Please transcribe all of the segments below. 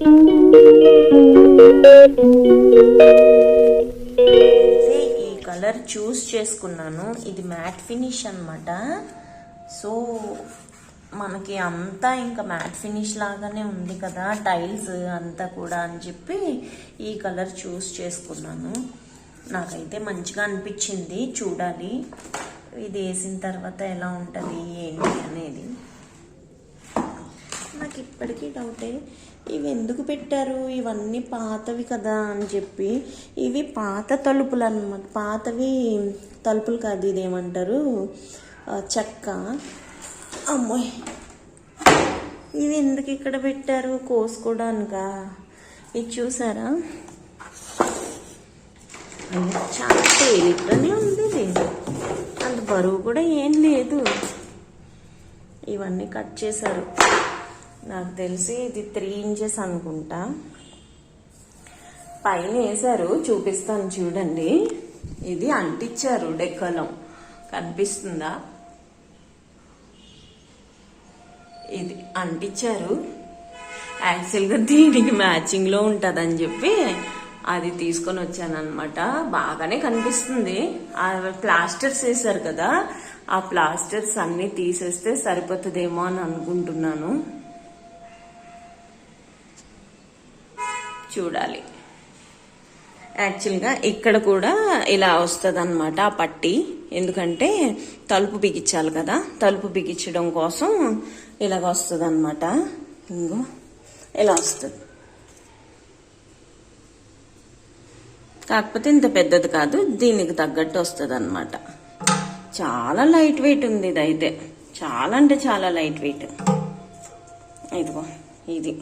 ఈ కలర్ చూస్ చేసుకున్నాను. ఇది మ్యాట్ ఫినిష్ అన్నమాట. సో మనకి అంతా ఇంకా మ్యాట్ ఫినిష్ లాగానే ఉంది కదా టైల్స్ అంతా కూడా అని చెప్పి ఈ కలర్ చూస్ చేసుకున్నాను. నాకైతే మంచిగా అనిపించింది చూడాలి. ఇది వేసిన తర్వాత ఎలా ఉంటుంది ఏంటి అనేది. నాకు ఇప్పటికీ డౌటే. ఇవి ఎందుకు పెట్టారు? ఇవన్నీ పాతవి కదా అని చెప్పి. ఇవి పాత తలుపులు అన్నమాట పాతవి తలుపులు కాదు ఇదేమంటారు? చెక్క. అమ్మోయ్ ఇవి ఎందుకు ఇక్కడ పెట్టారు? కోసుకోవడానికా ఇది చూసారా? చాలా తేలిగ్గానే ఉంది ఇది. అంత బరువు కూడా ఏం లేదు. ఇవన్నీ కట్ చేశారు. నాకు తెలిసి ఇది త్రీ ఇంచెస్ అనుకుంటా. పైన వేశారు చూపిస్తాను చూడండి. ఇది అంటించారు డెక్కలం కనిపిస్తుందా? ఇది అంటించారు యాక్చువల్గా దీనికి మ్యాచింగ్లో ఉంటుందని చెప్పి అది తీసుకొని వచ్చాను అనమాట బాగానే కనిపిస్తుంది. ఆ ప్లాస్టర్స్ వేశారు కదా ఆ ప్లాస్టర్స్ అన్నీ తీసేస్తే సరిపోతుందేమో అని అనుకుంటున్నాను. చూడాలి. యాక్చువల్గా ఇక్కడ కూడా ఇలా వస్తుంది అనమాట ఆ పట్టి. ఎందుకంటే తలుపు బిగించాలి కదా. తలుపు బిగించడం కోసం ఇలాగ వస్తుంది అనమాట ఇంకో ఇలా వస్తుంది. కాకపోతే ఇంత పెద్దది కాదు దీనికి తగ్గట్టు వస్తుంది అనమాట చాలా లైట్ వెయిట్ ఉంది ఇది అయితే చాలా అంటే చాలా లైట్ వెయిట్ ఇదిగో ఇది.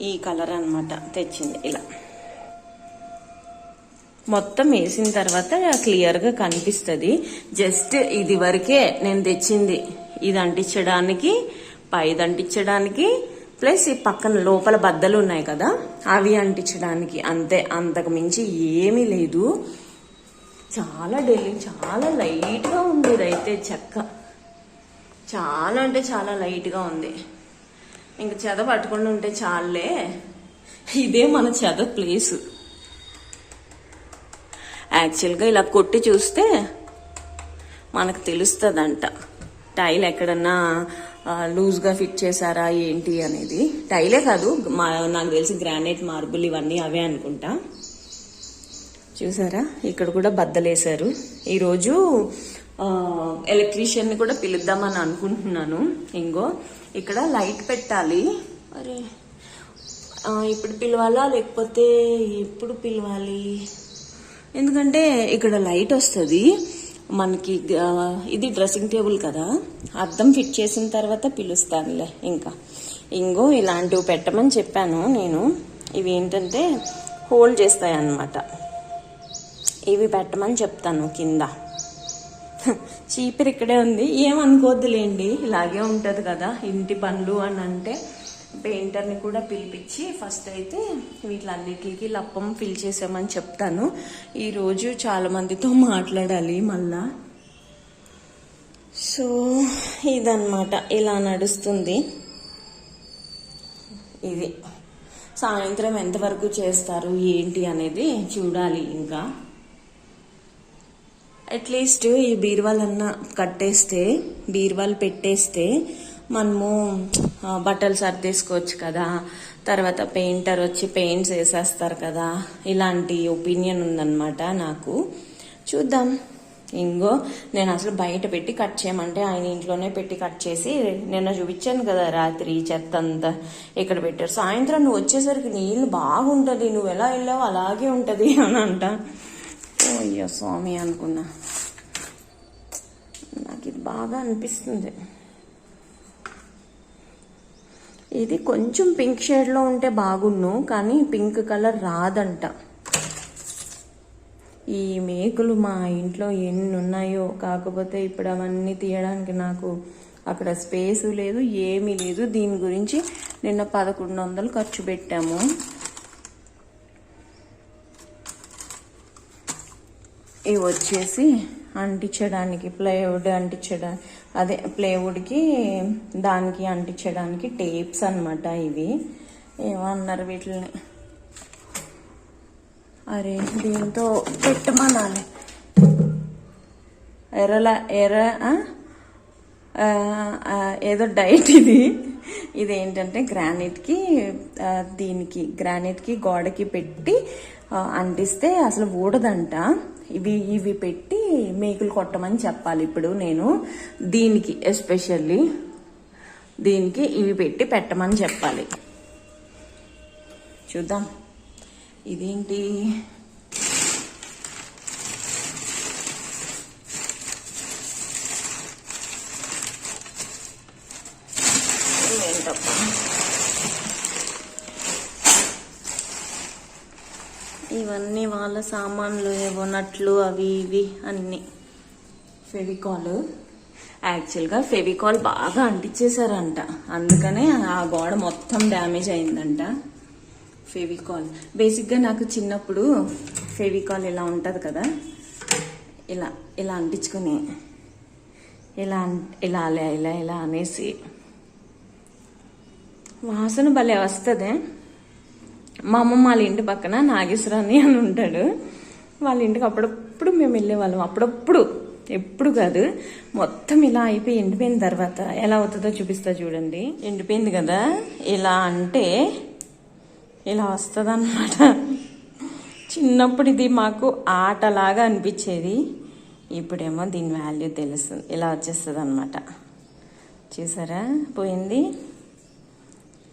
ఈ కలర్ అన్నమాట తెచ్చింది ఇలా. మొత్తం వేసిన తర్వాత క్లియర్గా కనిపిస్తుంది. జస్ట్ ఇది వరకే నేను తెచ్చింది. ఇది అంటించడానికి పైది అంటించడానికి ప్లస్ ఈ పక్కన లోపల బద్దలు ఉన్నాయి కదా అవి అంటించడానికి. అంతే అంతకు మించి ఏమీ లేదు. చాలా డెలి చాలా లైట్గా ఉంది ఇదైతే చెక్క. చాలా అంటే చాలా లైట్గా ఉంది. ఇంక చెద పట్టకుండా ఉంటే చాలే ఇదే మన చెద ప్లేసు. యాక్చువల్గా ఇలా కొట్టి చూస్తే మనకు తెలుస్తుందంట. టైల్ ఎక్కడన్నా లూజ్గా ఫిట్ చేశారా ఏంటి అనేది. టైలే కాదు మా నాకు తెలిసి గ్రానైట్ మార్బుల్ ఇవన్నీ అవే అనుకుంటా. చూసారా? ఇక్కడ కూడా బద్దలేశారు. ఈరోజు ఎలక్ట్రీషియన్ని కూడా పిలుద్దామని అనుకుంటున్నాను. ఇంకో ఇక్కడ లైట్ పెట్టాలి. మరి ఇప్పుడు పిలవాలా? లేకపోతే ఎప్పుడు పిలవాలి? ఎందుకంటే ఇక్కడ లైట్ వస్తుంది. మనకి ఇది డ్రెస్సింగ్ టేబుల్ కదా. అద్దం ఫిట్ చేసిన తర్వాత పిలుస్తానులే ఇంకా. ఇంగో ఇలాంటివి పెట్టమని చెప్పాను నేను. ఇవి ఏంటంటే హోల్డ్ చేస్తాయి అన్నమాట ఇవి పెట్టమని చెప్తాను కింద. చీపురు ఇక్కడే ఉంది. ఏమనుకోవద్దులేండి ఇలాగే ఉంటుంది కదా ఇంటి పనులు అని అంటే పెయింటర్ని కూడా పిలిపించి ఫస్ట్ అయితే వీటిలన్నిటికి లప్పం ఫిల్ చేసామని చెప్తాను. ఈరోజు చాలా మందితో మాట్లాడాలి మళ్ళా. సో ఇదన్నమాట. ఇలా నడుస్తుంది. ఇది. సాయంత్రం ఎంతవరకు చేస్తారు ఏంటి అనేది చూడాలి ఇంకా. అట్లీస్ట్ ఈ బీరువాలన్నా కట్టేస్తే బీరువాలు పెట్టేస్తే మనము బట్టలు సర్దేసుకోవచ్చు కదా. తర్వాత పెయింటర్ వచ్చి పెయింట్స్ వేసేస్తారు కదా. ఇలాంటి ఒపీనియన్ ఉందన్నమాట నాకు. చూద్దాం. ఇంగో నేను అసలు బయట పెట్టి కట్ చేయమంటే ఆయన ఇంట్లోనే పెట్టి కట్ చేసి నిన్న చూపించాను కదా రాత్రి చెత్త అంతా ఇక్కడ పెట్టారు. సాయంత్రం నువ్వు వచ్చేసరికి నీళ్ళు బాగుంటుంది. నువ్వు ఎలా వెళ్ళావు అలాగే ఉంటుంది అని అంట. అయ్యో స్వామి అనుకున్నా. నాకు ఇది బాగా అనిపిస్తుంది. ఇది కొంచెం పింక్ షేడ్లో ఉంటే బాగున్ను కానీ పింక్ కలర్ రాదంట. ఈ మేకులు మా ఇంట్లో ఎన్ని ఉన్నాయో కాకపోతే ఇప్పుడు అవన్నీ తీయడానికి నాకు అక్కడ స్పేసు లేదు ఏమీ లేదు. దీని గురించి నిన్న పదకొండు వందలు ఖర్చు పెట్టాము. ఇవి వచ్చేసి అంటించడానికి ప్లైవుడ్ అంటించడా అదే ప్లైవుడ్కి దానికి అంటించడానికి టేప్స్ అన్నమాట ఇవి. ఏమన్నారు వీటిని అరే దీంతో పెట్టమనాలి. ఎర్రల ఎర్ర ఏదో డైట్ ఇది. ఇది ఏంటంటే గ్రానైట్కి దీనికి గ్రానైట్కి గోడకి పెట్టి అంటిస్తే అసలు ఊడదంట. ఇవి ఇవి పెట్టి మేకులు కొట్టమని చెప్పాలి ఇప్పుడు నేను. దీనికి ఎస్పెషల్లీ దీనికి ఇవి పెట్టి పెట్టమని చెప్పాలి. చూద్దాం. ఇదేంటి? వాళ్ళ సామాన్లు ఏవో నట్లు అవి ఇవి అన్నీ. ఫెవికాల్? యాక్చువల్గా ఫెవికాల్ బాగా అంటించేశారంట అందుకనే ఆ గోడ మొత్తం డ్యామేజ్ అయిందంట. ఫెవికాల్. బేసిక్గా నాకు చిన్నప్పుడు ఫెవికాల్ ఇలా ఉంటుంది కదా. ఇలా ఇలా అంటించుకొని ఇలా ఇలా అలా ఇలా ఇలా అనేసి. వాసన భలే వస్తుంది. మా అమ్మమ్మ వాళ్ళ ఇంటి పక్కన నాగేశ్వరాన్ని అని ఉంటాడు. వాళ్ళ ఇంటికి అప్పుడప్పుడు మేము వెళ్ళేవాళ్ళం. అప్పుడప్పుడు ఎప్పుడు కాదు మొత్తం ఇలా అయిపోయి ఎండిపోయిన తర్వాత ఎలా అవుతుందో చూపిస్తా చూడండి. ఎండిపోయింది కదా? ఇలా అంటే ఇలా వస్తుంది చిన్నప్పుడు ఇది మాకు ఆటలాగా అనిపించేది. ఇప్పుడేమో దీని వాల్యూ తెలుస్తుంది ఇలా వచ్చేస్తుంది అనమాట చూసారా? పోయింది?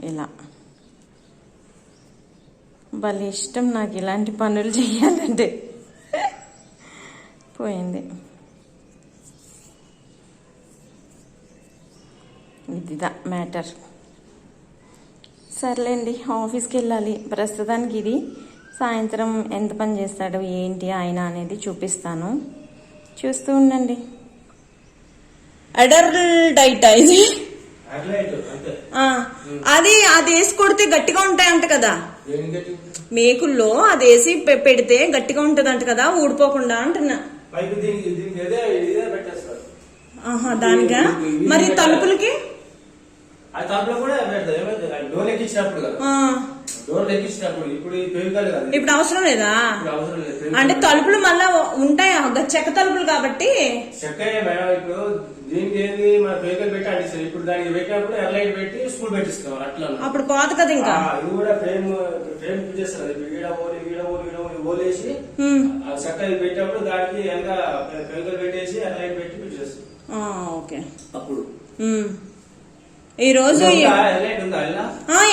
ఇలా. భలే ఇష్టం నాకు ఇలాంటి పనులు చేయాలంటే. పోయింది. ఇదిదా మ్యాటర్. సర్లేండి ఆఫీస్కి వెళ్ళాలి. ప్రస్తుతానికి ఇది. సాయంత్రం ఎంత పని చేస్తాడు ఏంటి ఆయన అనేది చూపిస్తాను. చూస్తూ ఉండండి. ఇది? ఆ, అది అది వేసి కొడితే గట్టిగా ఉంటాయంట కదా. మేకుల్లో అది వేసి పెడితే గట్టిగా ఉంటదంట కదా ఊడిపోకుండా అంటున్నా. దీనికి దీనికి ఆహా దానిగా మరి తలుపులకి? ఆ తప్పులో కూడా డోర్ ఎక్కించినప్పుడు కదా. డోర్ ఎక్కించినప్పుడు ఇప్పుడు కదా. ఇప్పుడు అవసరం లేదా? అవసరం లేదు. అంటే తలుపులు మళ్ళా ఉంటాయి? చెక్క తలుపులు కాబట్టి? చక్కగా మేడం ఇప్పుడు దీనికి ఏంది? మన పెరుగులు పెట్టి అంటిస్తారు ఇప్పుడు దానికి పెట్టినప్పుడు ఎర్లైట్ పెట్టి స్కూల్ పెట్టిస్తాం అట్లా అప్పుడు పోత కదా ఇంకా. ఇది కూడా ఫ్రేమ్ ఫ్రేమ్ చేస్తారు ఇప్పుడు ఈడ ఓలి ఈడ ఓలి ఈడ ఓలి ఓలేసి ఆ చక్కగా పెట్టినప్పుడు దానికి వెనక పెరుగులు పెట్టేసి ఎర్లైట్ పెట్టి ఆ, ఓకే. అప్పుడు. ఈ రోజు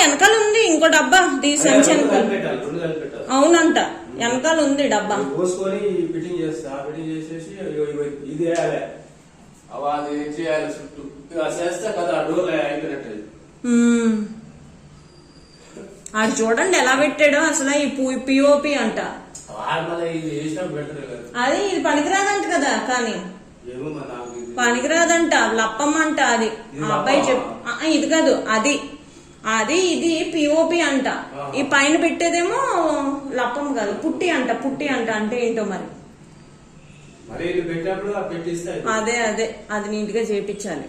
వెనకాల ఉంది. ఇంకో డబ్బా దీ సంచి అవునంట. వెనకాల ఉంది డబ్బా. ఇది పోసుకొని ఫిట్టింగ్ చేస్తా. ఫిట్టింగ్ చేసేసి ఇగో ఇగో ఇది వేయాలి. అవ అది చేయాలి చుట్టూ. ఇక అది చేస్తే కదా డోర్ అయిపోయినట్టు అది. ఉమ్. అది చూడండి ఎలా పెట్టాడో అసలు ఈ పిఓపి అంట. అది ఇది పనికిరాదంట కదా కానీ. పనికిరాదంట లప్పమ్మ అంట అది ఆ అబ్బాయి లప్పమా? చెప్ ఆ, ఇది కాదు అది. అది ఇది పిఓపి అంట. ఈ పైన పెట్టేదేమో లప్పం కాదు పుట్టి అంట పుట్టి అంట అంటే ఏంటో మరి. అదే అదే. అది నీట్గా చేపించాలి.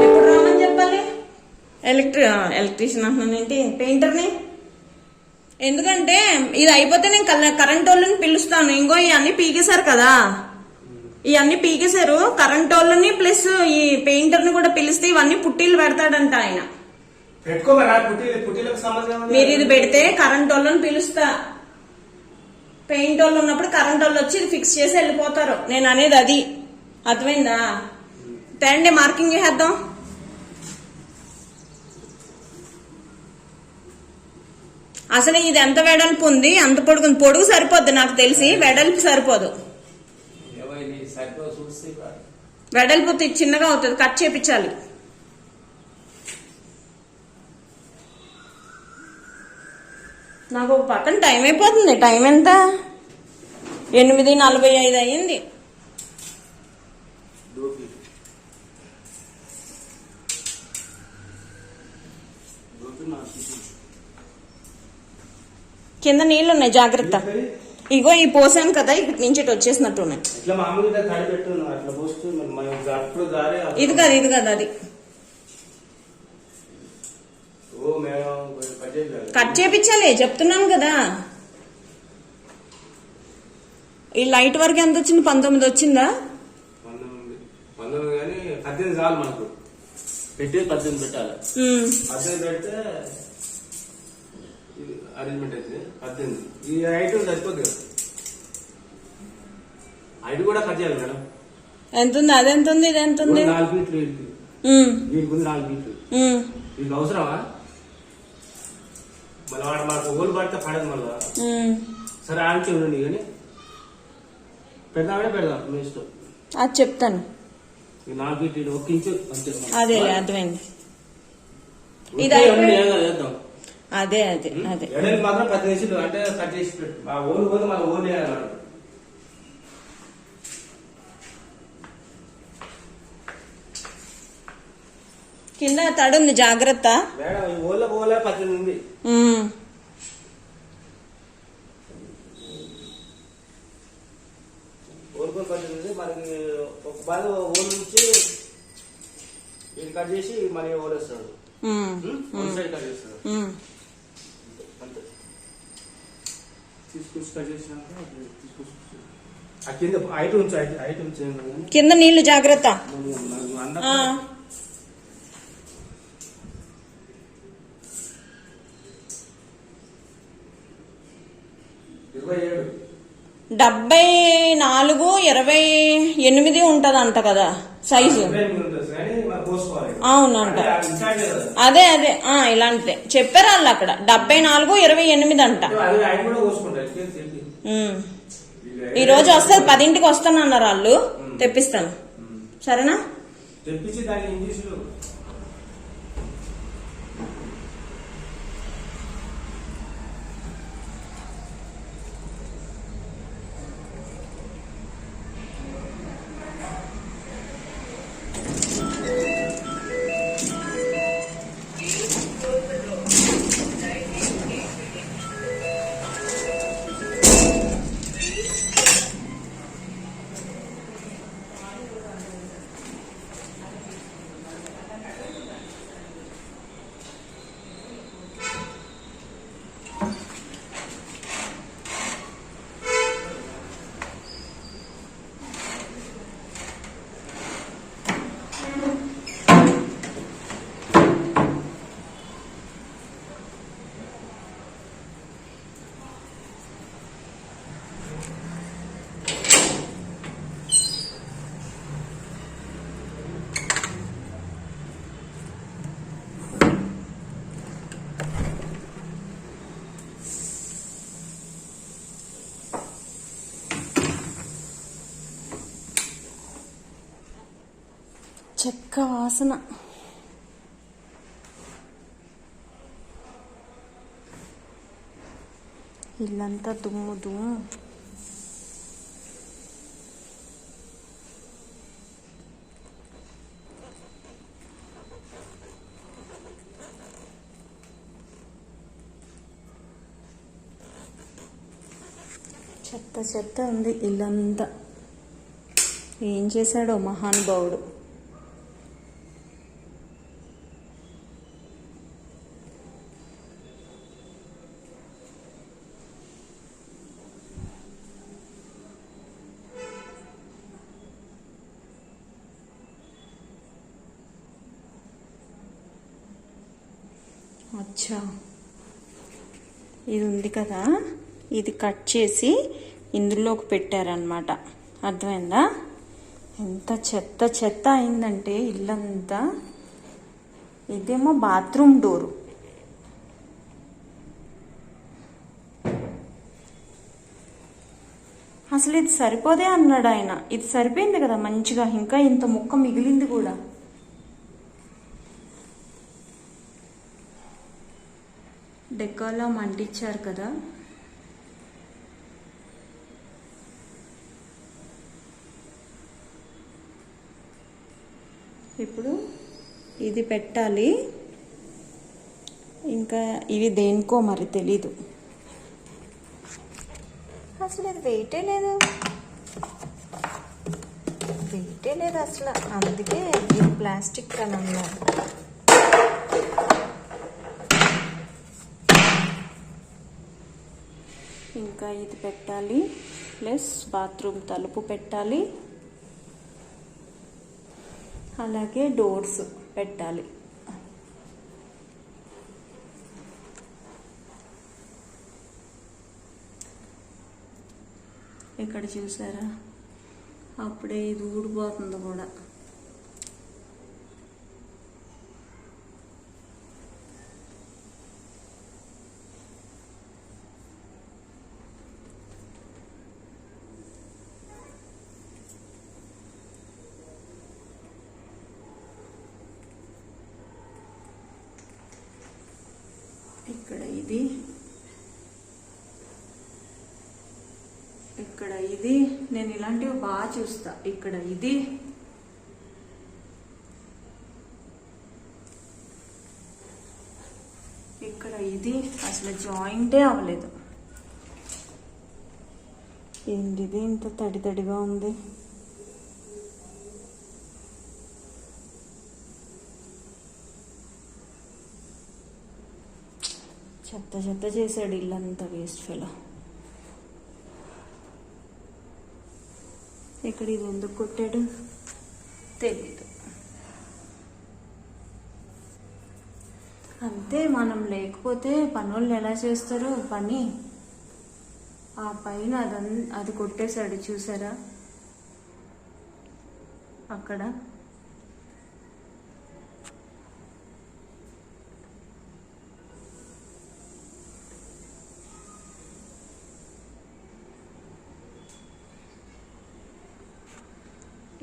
ఎప్పుడు రామని చెప్పాలి? ఎలక్ట్రి ఎలక్ట్రీషియన్ అంటున్నాను ఏంటి? పెయింటర్ని? ఎందుకంటే ఇది అయిపోతే నేను కరెంట్ వాళ్ళని పిలుస్తాను. ఇంకో ఇవన్నీ పీకేశారు కదా. ఇవన్నీ పీకేశారు. కరెంట్ వాళ్ళని ప్లస్ ఈ పెయింటర్ని కూడా పిలిస్తే ఇవన్నీ పుట్టీలు పెడతాడంట ఆయన. మీరు ఇది పెడితే కరెంట్ వాళ్ళని పిలుస్తా. పెయింట్ వాళ్ళు ఉన్నప్పుడు కరెంట్ వాళ్ళు వచ్చి ఇది ఫిక్స్ చేసి వెళ్ళిపోతారు. నేను అనేది అది. అర్థమైందా? తేండి మార్కింగ్ చేద్దాం అసలు ఇది ఎంత వెడల్పు ఉంది? అంత పొడుగు. పొడుగు సరిపోద్ది నాకు తెలిసి. వెడల్పు సరిపోదు. వెడల్పు చిన్నగా అవుతుంది. కట్ చేపించాలి. నాకు ఒక పక్కన టైం అయిపోతుంది. టైం ఎంత? ఎనిమిది నలభై ఐదు అయ్యింది. కింద నీళ్ళు ఉన్నాయి జాగ్రత్త. ఇగో ఈ పోసాను కదా ఇక్కడి నుంచి వచ్చేసినట్టు ఉన్నాయి ఇది కాదు ఇది కాదు అది. కట్ చేపించాలి చెప్తున్నాను కదా. ఈ లైట్ వరకు ఎంత వచ్చింది? పంతొమ్మిది వచ్చిందా? పద్దెనిమిది చాలు మనకు. పెట్టి పద్దెనిమిది పెట్టాలి. పద్దెనిమిది పెడితే అరేంజ్మెంట్ అయితే పద్దెనిమిది. ఈ ఐటమ్ సరిపోద్ది కదా? ఐదు కూడా కట్ చేయాలి మేడం. ఎంత ఉంది? అది ఎంత ఉంది? ఇది ఎంత ఉంది? నాలుగు ఫీట్లు వీటికి ఉంది నాలుగు ఫీట్లు వీటికి అవసరమా? మళ్ళీ వాడు మనకు ఓలు పడితే పడదు మళ్ళీ. సరే ఆంచి ఉండండి కానీ. పెడదామనే పెడదాం మీ ఇష్టం. అది చెప్తాను. నాలుగు ఫీట్లు ఒక ఇంచు అంతే. అదే అర్థమైంది. ఇది అదే అదే అదే. ఎడలు మాత్రం పది నిమిషాలు అంటే కట్ చేసి పెట్టు ఆ ఓలు పోతే మన ఓలు. కింద తడుంది జాగ్రత్త. మేడం ఈ పోలే పద్దెనిమిది ఉంది. పద్దెనిమిది ఉంది మనకి ఒక బాగా ఓలు నుంచి కట్ చేసి మనీ ఓలేస్తాడు కింద నీళ్ళు జాగ్రత్త. డెబ్బై నాలుగు ఇరవై ఎనిమిది ఉంటదంట కదా సైజు. అవునంట. అది. అదే ఇలాంటిదే. చెప్పారు వాళ్ళు అక్కడ. డెబ్బై నాలుగు ఇరవై ఎనిమిది అంట. ఈ రోజు వస్తారు పదింటికి వస్తానన్నారు వాళ్ళు. తెప్పిస్తాను. సరేనా? తెప్పించి చెక్క వాసన. ఇల్లంతా దుమ్ము దుమ్ము. చెత్త చెత్త ఉంది ఇల్లంతా. ఏం చేశాడో మహానుభావుడు. అచ్చా ఇది ఉంది కదా ఇది కట్ చేసి ఇందులోకి పెట్టారనమాట అర్థమైందా? ఎంత చెత్త చెత్త అయిందంటే ఇల్లంతా. ఇదేమో బాత్రూమ్ డోరు. అసలు ఇది సరిపోదే అన్నాడు ఆయన ఇది సరిపోయింది కదా మంచిగా ఇంకా ఇంత ముక్క మిగిలింది కూడా. డెక్కాలో మంటిచ్చారు కదా. ఇప్పుడు ఇది పెట్టాలి. ఇంకా ఇవి దేనికో మరి తెలీదు. అసలు ఇది వెయిటే లేదు. వెయిటే లేదు అసలు. అందుకే ఇది ప్లాస్టిక్ అని అన్నారు ఇంకా ఇది పెట్టాలి. ప్లస్ బాత్రూమ్ తలుపు పెట్టాలి. అలాగే డోర్స్ పెట్టాలి. ఇక్కడ చూసారా? అప్పుడే ఇది ఊడిపోతుంది కూడా ఇక్కడ ఇది ఇక్కడ ఇది నేను ఇలాంటివి బాగా చూస్తా. ఇక్కడ ఇది. ఇక్కడ ఇది. అసలు జాయింటే అవ్వలేదు. ఏంటిది ఇంత తడి తడిగా ఉంది. చెత్త చెత్త చేశాడు ఇల్లంతా వేస్ట్ ఫెలో ఇక్కడ ఇది ఎందుకు కొట్టాడు? తెలీదు. అంతే మనం లేకపోతే పనులు ఎలా చేస్తారు? పని. ఆ పైన అదన్ అది కొట్టేశాడు చూసారా? అక్కడ.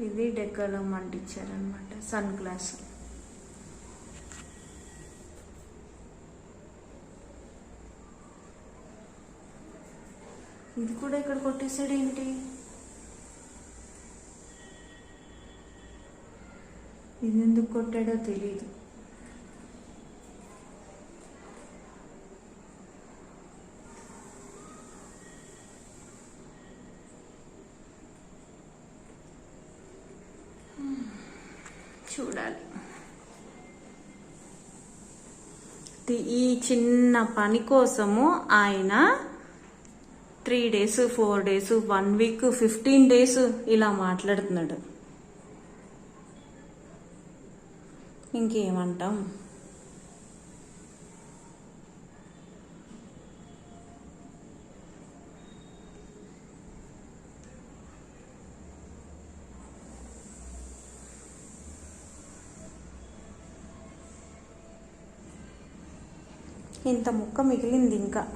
ఇది డెక్కలం అంటించారనమాట సన్ గ్లాస్. ఇది కూడా ఇక్కడ కొట్టేశాడు ఏంటి? ఇది ఎందుకు కొట్టాడో తెలియదు చూడాలి ది- ఈ చిన్న పని కోసము ఆయన three days four days one week fifteen days ఇలా మాట్లాడుతున్నాడు. ఇంకేమంటాం? ఇంత ముక్క మిగిలింది ఇంకా.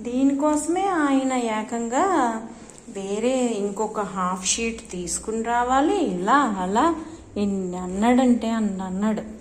దీనికోసమే ఆయన ఏకంగా వేరే ఇంకొక హాఫ్ షీట్ తీసుకుని రావాలి. ఇలా అలా. ఎన్ని అన్నాడంటే అన్న అన్నాడు.